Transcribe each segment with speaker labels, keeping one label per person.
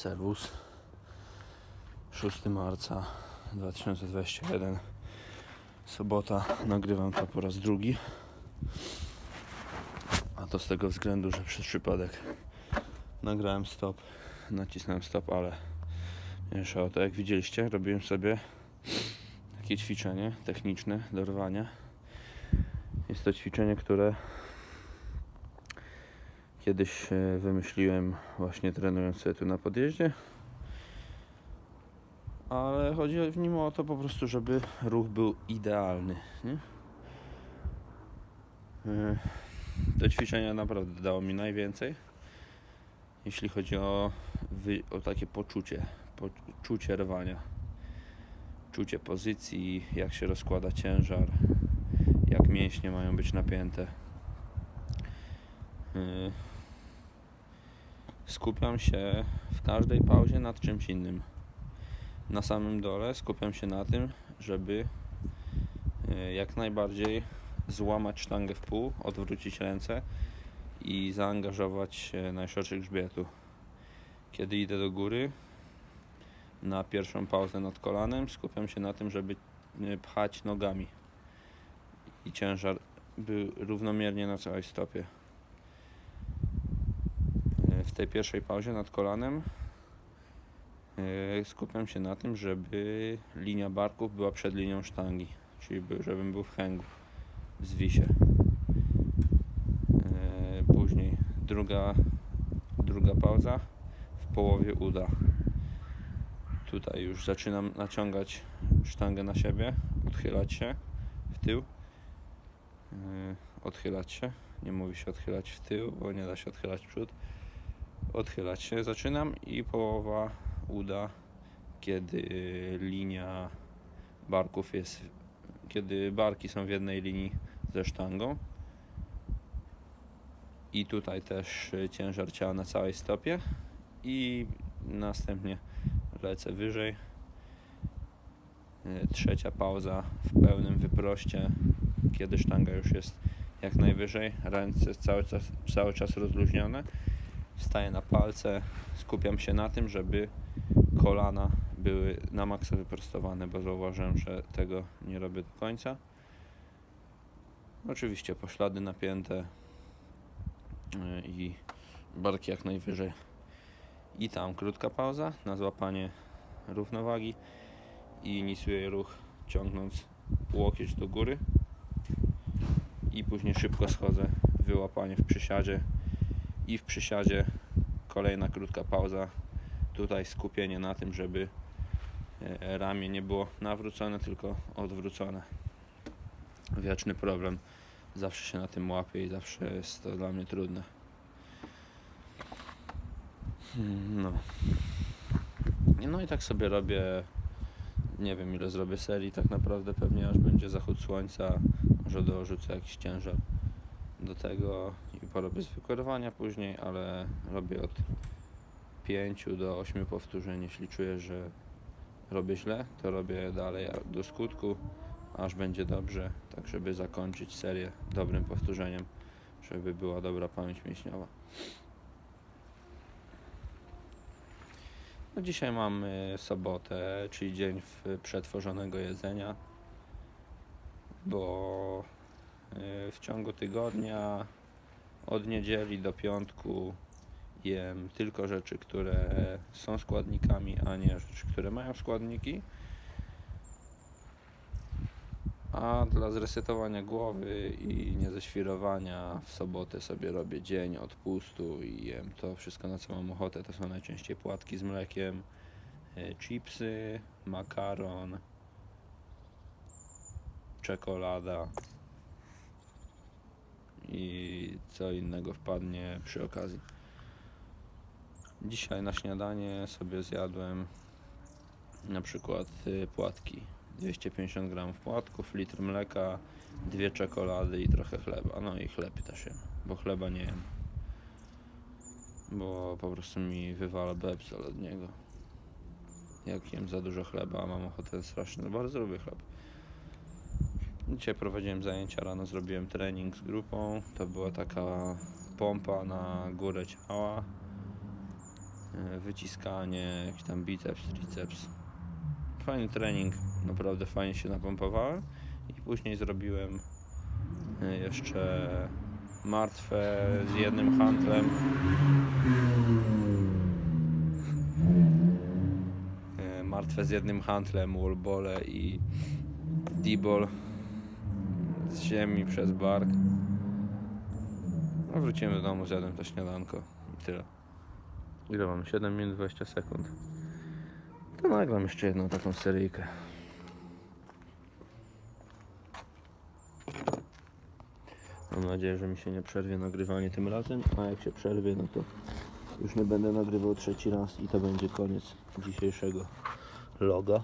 Speaker 1: Serwus. 6 marca 2021. Sobota. Nagrywam to po raz drugi. A to z tego względu, że przez przypadek nagrałem stop, nacisnąłem stop, ale mniejsza o to. Jak widzieliście, robiłem sobie takie ćwiczenie techniczne do rwania. Jest to ćwiczenie, które kiedyś e, wymyśliłem właśnie trenując sobie tu na podjeździe. Ale chodzi w nim o to po prostu, żeby ruch był idealny. Nie? E, To ćwiczenie naprawdę dało mi najwięcej. Jeśli chodzi o, o takie poczucie, poczucie rwania. Czucie pozycji, jak się rozkłada ciężar, jak mięśnie mają być napięte. Yy, Skupiam się w każdej pauzie nad czymś innym. Na samym dole skupiam się na tym, żeby yy, jak najbardziej złamać sztangę w pół, odwrócić ręce i zaangażować się na środek grzbietu. Kiedy idę do góry, na pierwszą pauzę nad kolanem, skupiam się na tym, żeby yy, pchać nogami i ciężar był równomiernie na całej stopie. E, tej pierwszej pauzie nad kolanem e, skupiam się na tym, żeby linia barków była przed linią sztangi, czyli by- żebym był w hęgu, w zwisie. E, Później druga, druga pauza w połowie uda. Tutaj już zaczynam naciągać sztangę na siebie, odchylać się w tył yy, odchylać się. Nie mówi się odchylać w tył, bo nie da się odchylać w przód. Odchylać się zaczynam i połowa uda, kiedy linia barków jest, kiedy barki są w jednej linii ze sztangą. I tutaj też ciężar ciała na całej stopie. I następnie lecę wyżej. Y, Trzecia pauza w pełnym wyproście kiedy sztanga już jest jak najwyżej, ręce cały czas, cały czas rozluźnione. Wstaję na palce, skupiam się na tym, żeby kolana były na maksa wyprostowane, bo zauważyłem, że tego nie robię do końca. Oczywiście poślady napięte yy, i barki jak najwyżej. I tam krótka pauza na złapanie równowagi i inicjuję ruch ciągnąc łokieć do góry i później szybko schodzę, wyłapanie w przysiadzie i w przysiadzie kolejna krótka pauza. Tutaj skupienie na tym, żeby e, ramię nie było nawrócone, tylko odwrócone. Wieczny problem. Zawsze się na tym łapię i zawsze jest to dla mnie trudne. Hmm, No. No i tak sobie robię. Nie wiem ile zrobię serii, tak naprawdę pewnie aż będzie zachód słońca, może dorzucę jakiś ciężar do tego porobię zwykłe rwania później, ale robię od 5 do 8 powtórzeń. Jeśli czuję, że robię źle, to robię dalej do skutku, aż będzie dobrze, tak żeby zakończyć serię dobrym powtórzeniem, żeby była dobra pamięć mięśniowa. No dzisiaj mamy sobotę, czyli dzień przetworzonego jedzenia, bo y, w ciągu tygodnia od niedzieli do piątku jem tylko rzeczy, które są składnikami, a nie rzeczy, które mają składniki. A dla zresetowania głowy i nieześwirowania w sobotę sobie robię dzień odpustu i jem to wszystko na co mam ochotę. To są najczęściej płatki z mlekiem, y, chipsy, makaron, czekolada i co innego wpadnie przy okazji. Dzisiaj na śniadanie sobie zjadłem na przykład y, płatki. 250 gramów płatków, litr mleka, dwie czekolady i trochę chleba. No i chleb też jem, bo chleba nie jem. Bo po prostu mi wywala bebzol od niego. Jak jem za dużo chleba, mam ochotę strasznie, no bardzo lubię chleb. Dzisiaj prowadziłem zajęcia, rano zrobiłem trening z grupą. To była taka pompa na górę ciała. e, wyciskanie, jakiś tam biceps, triceps. Fajny trening, naprawdę fajnie się napompowałem i później zrobiłem e, jeszcze martwe z jednym handlem. E, Martwe z jednym handlem, wallbole i d-ball z ziemi przez bark. No wróciłem do domu, zjadłem to śniadanko i tyle. Ile mam? 7 minut 20 sekund. To nagram jeszcze jedną taką seryjkę. Mam nadzieję, że mi się nie przerwie nagrywanie tym razem, a jak się przerwie, no to już nie będę nagrywał trzeci raz i to będzie koniec dzisiejszego loga.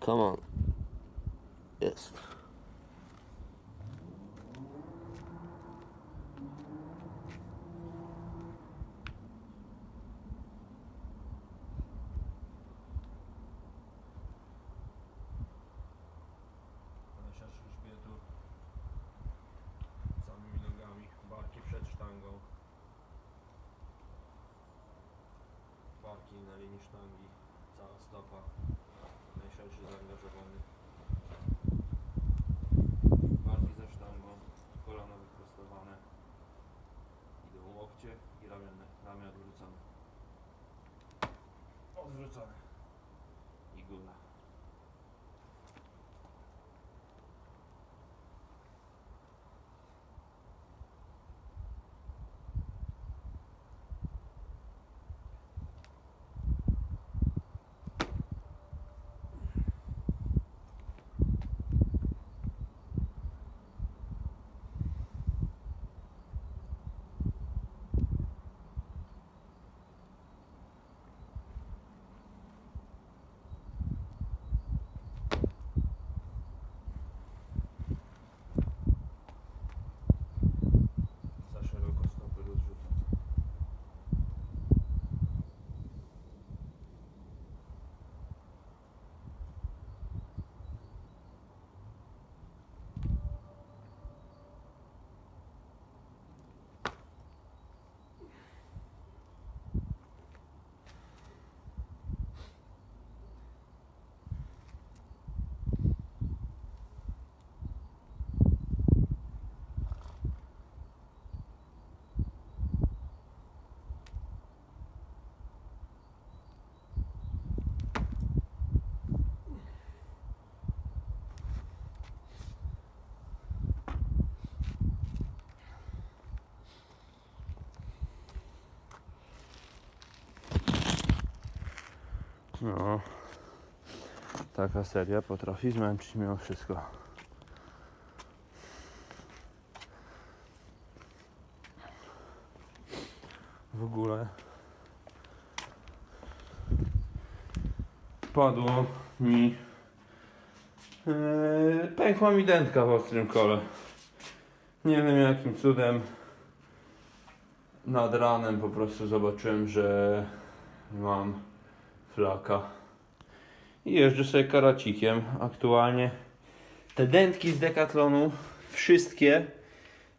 Speaker 1: Come on. Yes. Barki na linii sztangi, cała stopa, najszerszy zaangażowany. Barki ze sztangą, kolana wyprostowane. Idą łokcie i ramienne, ramię odwrócone. Odwrócone. I góra. No, taka seria potrafi zmęczyć mimo wszystko. W ogóle padło mi yy, pękła mi dętka w ostrym kole. Nie wiem jakim cudem nad ranem po prostu zobaczyłem, że mam flaka. I jeżdżę sobie karacikiem aktualnie. Te dętki z Decathlonu, wszystkie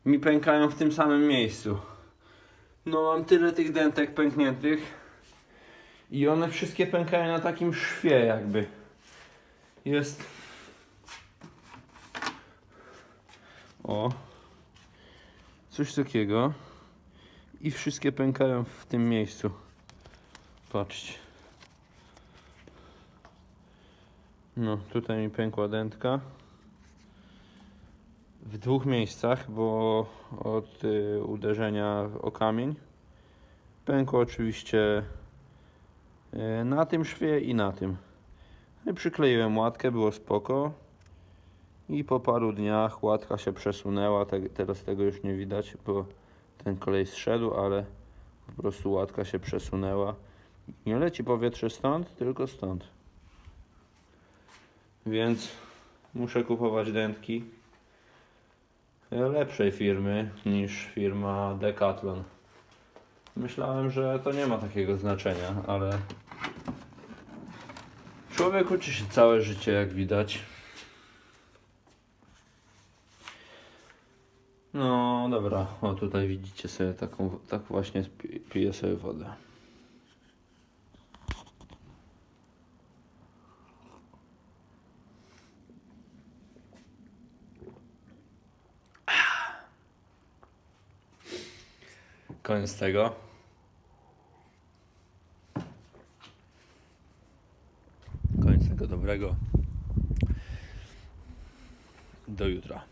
Speaker 1: mi pękają w tym samym miejscu. No mam tyle tych dętek pękniętych i one wszystkie pękają na takim szwie jakby. Jest... O. Coś takiego. I wszystkie pękają w tym miejscu. Patrzcie. No, tutaj mi pękła dętka. W dwóch miejscach, bo od y, uderzenia o kamień. Pękło oczywiście y, na tym szwie i na tym. No I przykleiłem łatkę, było spoko. I po paru dniach łatka się przesunęła. Te, teraz tego już nie widać, bo ten kolej zszedł, ale po prostu łatka się przesunęła. Nie leci powietrze stąd, tylko stąd. Więc muszę kupować dętki lepszej firmy niż firma Decathlon. Myślałem, że to nie ma takiego znaczenia, ale człowiek uczy się całe życie, jak widać. No dobra, o tutaj widzicie sobie taką, tak właśnie piję sobie wodę. Koniec tego. Koniec tego dobrego. Do jutra.